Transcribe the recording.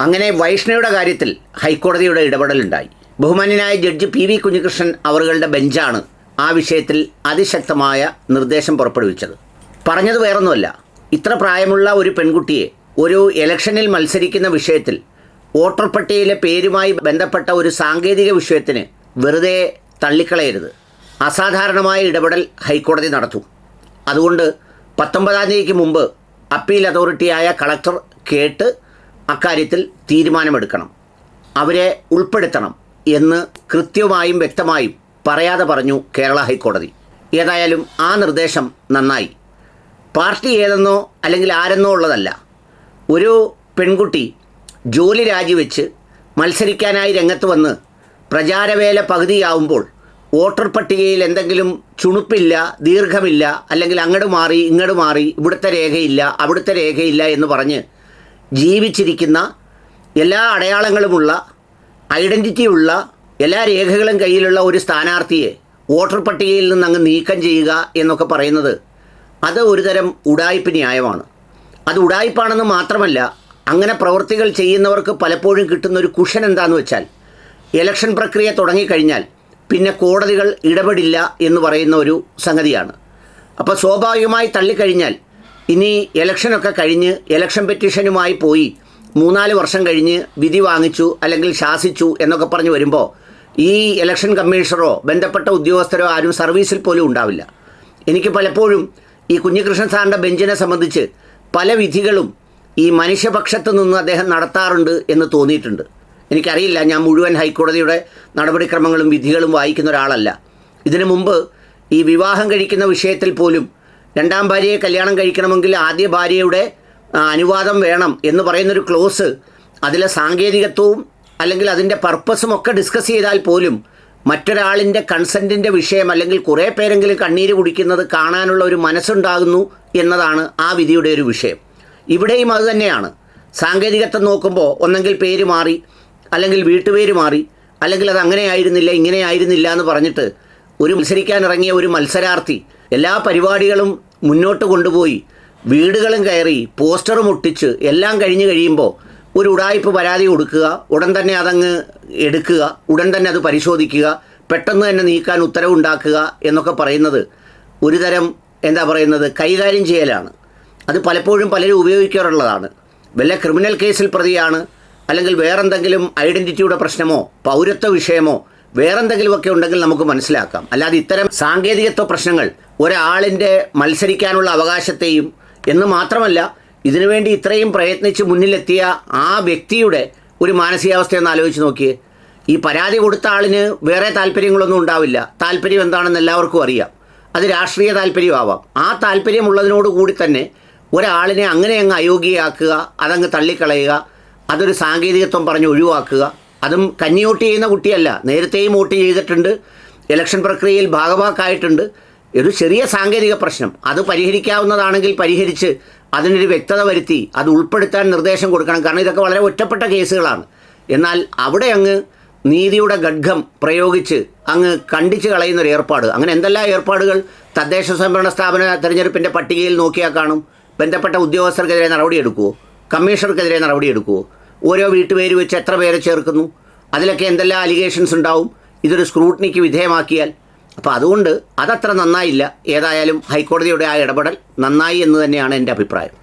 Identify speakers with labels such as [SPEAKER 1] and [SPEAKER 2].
[SPEAKER 1] അങ്ങനെ വൈഷ്ണയുടെ കാര്യത്തിൽ ഹൈക്കോടതിയുടെ ഇടപെടലുണ്ടായി. ബഹുമാന്യനായ ജഡ്ജി പി വി കുഞ്ഞികൃഷ്ണൻ അവറുകളുടെ ബെഞ്ചാണ് ആ വിഷയത്തിൽ അതിശക്തമായ നിർദ്ദേശം പുറപ്പെടുവിച്ചത്. പറഞ്ഞത് വേറൊന്നുമല്ല. ഇത്ര പ്രായമുള്ള ഒരു പെൺകുട്ടിയെ ഒരു ഇലക്ഷനിൽ മത്സരിക്കുന്ന വിഷയത്തിൽ വോട്ടർ പട്ടികയിലെ പേരുമായി ബന്ധപ്പെട്ട ഒരു സാങ്കേതിക വിഷയത്തിന് വെറുതെ തള്ളിക്കളയരുത്. അസാധാരണമായ ഇടപെടൽ ഹൈക്കോടതി നടത്തും. അതുകൊണ്ട് പത്തൊമ്പതാം തീയതിക്ക് മുമ്പ് അപ്പീൽ അതോറിറ്റിയായ കളക്ടർ കേട്ട് അക്കാര്യത്തിൽ തീരുമാനമെടുക്കണം. അവരെ ഉൾപ്പെടുത്തണം എന്ന് കൃത്യമായും വ്യക്തമായും പറയാതെ പറഞ്ഞു കേരള ഹൈക്കോടതി. ഏതായാലും ആ നിർദ്ദേശം നന്നായി. പാർട്ടി ഏതെന്നോ അല്ലെങ്കിൽ ആരെന്നോ ഉള്ളതല്ല. ഒരു പെൺകുട്ടി ജോലി രാജിവെച്ച് മത്സരിക്കാനായി രംഗത്ത് വന്ന് പ്രചാരവേല പകുതിയാവുമ്പോൾ വോട്ടർ പട്ടികയിൽ എന്തെങ്കിലും ചുണുപ്പില്ല ദീർഘമില്ല അല്ലെങ്കിൽ അങ്ങോട്ട് മാറി ഇങ്ങോട്ട് മാറി ഇവിടുത്തെ രേഖയില്ല അവിടുത്തെ രേഖയില്ല എന്ന് പറഞ്ഞ് ജീവിച്ചിരിക്കുന്ന എല്ലാ അടയാളങ്ങളുമുള്ള ഐഡന്റിറ്റി ഉള്ള എല്ലാ രേഖകളും കയ്യിലുള്ള ഒരു സ്ഥാനാർത്ഥിയെ വോട്ടർ പട്ടികയിൽ നിന്ന് അങ്ങ് നീക്കം ചെയ്യുക എന്നൊക്കെ പറയുന്നത് അത് ഒരുതരം ഉടായ്പ ന്യായമാണ്. അത് ഉടായ്പാണെന്ന് മാത്രമല്ല അങ്ങനെ പ്രവൃത്തികൾ ചെയ്യുന്നവർക്ക് പലപ്പോഴും കിട്ടുന്ന ഒരു കുഷൻ എന്താന്ന് വെച്ചാൽ ഇലക്ഷൻ പ്രക്രിയ തുടങ്ങിക്കഴിഞ്ഞാൽ പിന്നെ കോടതികൾ ഇടപെടില്ല എന്ന് പറയുന്ന ഒരു സംഗതിയാണ്. അപ്പോൾ സ്വാഭാവികമായി തള്ളിക്കഴിഞ്ഞാൽ ഇനി ഇലക്ഷനൊക്കെ കഴിഞ്ഞ് ഇലക്ഷൻ പെറ്റീഷനുമായി പോയി മൂന്നാൽ വർഷം കഴിഞ്ഞ് വിധി വാങ്ങിച്ചു അല്ലെങ്കിൽ ശാസിച്ചു എന്നൊക്കെ പറഞ്ഞ് വരുമ്പോൾ ഈ ഇലക്ഷൻ കമ്മീഷണറോ ബന്ധപ്പെട്ട ഉദ്യോഗസ്ഥരോ ആരും സർവീസിൽ പോലും ഉണ്ടാവില്ല. എനിക്ക് പലപ്പോഴും ഈ കുഞ്ഞികൃഷ്ണൻ സാറിന്റെ ബെഞ്ചിനെ സംബന്ധിച്ച് പല വിധികളും ഈ മനുഷ്യപക്ഷത്ത് നിന്ന് അദ്ദേഹം നടത്താറുണ്ട് എന്ന് തോന്നിയിട്ടുണ്ട്. എനിക്കറിയില്ല ഞാൻ മുഴുവൻ ഹൈക്കോടതിയുടെ നടപടിക്രമങ്ങളും വിധികളും വായിക്കുന്ന ഒരാളല്ല. ഇതിനു മുമ്പ് ഈ വിവാഹം കഴിക്കുന്ന വിഷയത്തിൽ പോലും രണ്ടാം ഭാര്യയെ കല്യാണം കഴിക്കണമെങ്കിൽ ആദ്യ ഭാര്യയുടെ അനുവാദം വേണം എന്ന് പറയുന്നൊരു ക്ലോസ് അതിലെ സാങ്കേതികത്വവും അല്ലെങ്കിൽ അതിന്റെ പർപ്പസും ഒക്കെ ഡിസ്കസ് ചെയ്താൽ പോലും മറ്റൊരാളിന്റെ കൺസെന്റിന്റെ വിഷയം അല്ലെങ്കിൽ കുറേ പേരെങ്കിലും കണ്ണീര് കുടിക്കുന്നത് കാണാനുള്ള ഒരു മനസ്സുണ്ടാകുന്നു എന്നതാണ് ആ വിധിയുടെ ഒരു വിഷയം. ഇവിടെയും അതുതന്നെയാണ് സാങ്കേതികത്വം നോക്കുമ്പോൾ ഒന്നെങ്കിൽ പേര് മാറി അല്ലെങ്കിൽ വീട്ടുപേര് മാറി അല്ലെങ്കിൽ അത് അങ്ങനെ ആയിരുന്നില്ല ഇങ്ങനെ ആയിരുന്നില്ല എന്ന് പറഞ്ഞിട്ട് ഒരു മത്സരിക്കാൻ ഇറങ്ങിയ ഒരു മത്സരാർത്ഥി എല്ലാ പരിപാടികളും മുന്നോട്ട് കൊണ്ടുപോയി വീടുകളും കയറി പോസ്റ്ററും ഒട്ടിച്ച് എല്ലാം കഴിഞ്ഞ് കഴിയുമ്പോൾ ഒരു ഉടായ്പ പരാതി കൊടുക്കുക ഉടൻ തന്നെ അതങ്ങ് എടുക്കുക ഉടൻ തന്നെ അത് പരിശോധിക്കുക പെട്ടെന്ന് തന്നെ നീക്കാൻ ഉത്തരവുണ്ടാക്കുക എന്നൊക്കെ പറയുന്നത് ഒരു തരം എന്താ പറയുന്നത് കൈകാര്യം ചെയ്യലാണ്. അത് പലപ്പോഴും പലരും ഉപയോഗിക്കാറുള്ളതാണ്. വല്ല ക്രിമിനൽ കേസിൽ പ്രതിയാണ് അല്ലെങ്കിൽ വേറെന്തെങ്കിലും ഐഡന്റിറ്റിയുടെ പ്രശ്നമോ പൗരത്വ വിഷയമോ വേറെന്തെങ്കിലുമൊക്കെ ഉണ്ടെങ്കിൽ നമുക്ക് മനസ്സിലാക്കാം. അല്ലാതെ ഇത്തരം സാങ്കേതികത്വ പ്രശ്നങ്ങൾ ഒരാളിന്റെ മത്സരിക്കാനുള്ള അവകാശത്തെയും എന്ന് മാത്രമല്ല ഇതിനുവേണ്ടി ഇത്രയും പ്രയത്നിച്ച് മുന്നിലെത്തിയ ആ വ്യക്തിയുടെ ഒരു മാനസികാവസ്ഥയൊന്ന് ആലോചിച്ച് നോക്കിയേ. ഈ പരാതി കൊടുത്ത ആളിന് വേറെ താല്പര്യങ്ങളൊന്നും ഉണ്ടാവില്ല. താല്പര്യം എന്താണെന്ന് എല്ലാവർക്കും അറിയാം. അത് രാഷ്ട്രീയ താല്പര്യമാവാം ആ താല്പര്യമുള്ളതിനോടുകൂടി തന്നെ ഒരാളിനെ അങ്ങനെ അങ്ങ് അയോഗ്യയാക്കുക അതങ്ങ് തള്ളിക്കളയുക അതൊരു സാങ്കേതികത്വം പറഞ്ഞ് ഒഴിവാക്കുക അതും കഞ്ഞിയോട്ട് ചെയ്യുന്ന കുട്ടിയല്ല. നേരത്തെയും വോട്ട് ചെയ്തിട്ടുണ്ട്. ഇലക്ഷൻ പ്രക്രിയയിൽ ഭാഗമാക്കായിട്ടുണ്ട് ഒരു ചെറിയ സാങ്കേതിക പ്രശ്നം. അത് പരിഹരിക്കാവുന്നതാണെങ്കിൽ പരിഹരിച്ച് അതിനൊരു വ്യക്തത വരുത്തി അത് ഉൾപ്പെടുത്താൻ നിർദ്ദേശം കൊടുക്കണം. കാരണം ഇതൊക്കെ വളരെ ഒറ്റപ്പെട്ട കേസുകളാണ്. എന്നാൽ അവിടെ അങ്ങ് നീതിയുടെ ഖഡ്ഗം പ്രയോഗിച്ച് അങ്ങ് കണ്ടിച്ച് കളയുന്നൊരു ഏർപ്പാട്. അങ്ങനെ എന്തെല്ലാം ഏർപ്പാടുകൾ തദ്ദേശ സ്വയംഭരണ സ്ഥാപന തെരഞ്ഞെടുപ്പിന്റെ പട്ടികയിൽ നോക്കിയാൽ കാണും. ബന്ധപ്പെട്ട ഉദ്യോഗസ്ഥർക്കെതിരെ നടപടിയെടുക്കുമോ കമ്മീഷണർക്കെതിരെ നടപടിയെടുക്കുമോ ഓരോ വീട്ടുപേര് വെച്ച് എത്ര പേരെ ചേർക്കുന്നു? അതിലൊക്കെ എന്തെല്ലാം അലിഗേഷൻസ് ഉണ്ടാവും? ഇതൊരു സ്ക്രൂട്ടിനിക്ക് വിധേയമാക്കിയാൽ. അപ്പോൾ അതുകൊണ്ട് അതത്ര നന്നായില്ല. ഏതായാലും ഹൈക്കോടതിയുടെ ആ ഇടപെടൽ നന്നായി എന്ന് തന്നെയാണ് എന്റെ അഭിപ്രായം.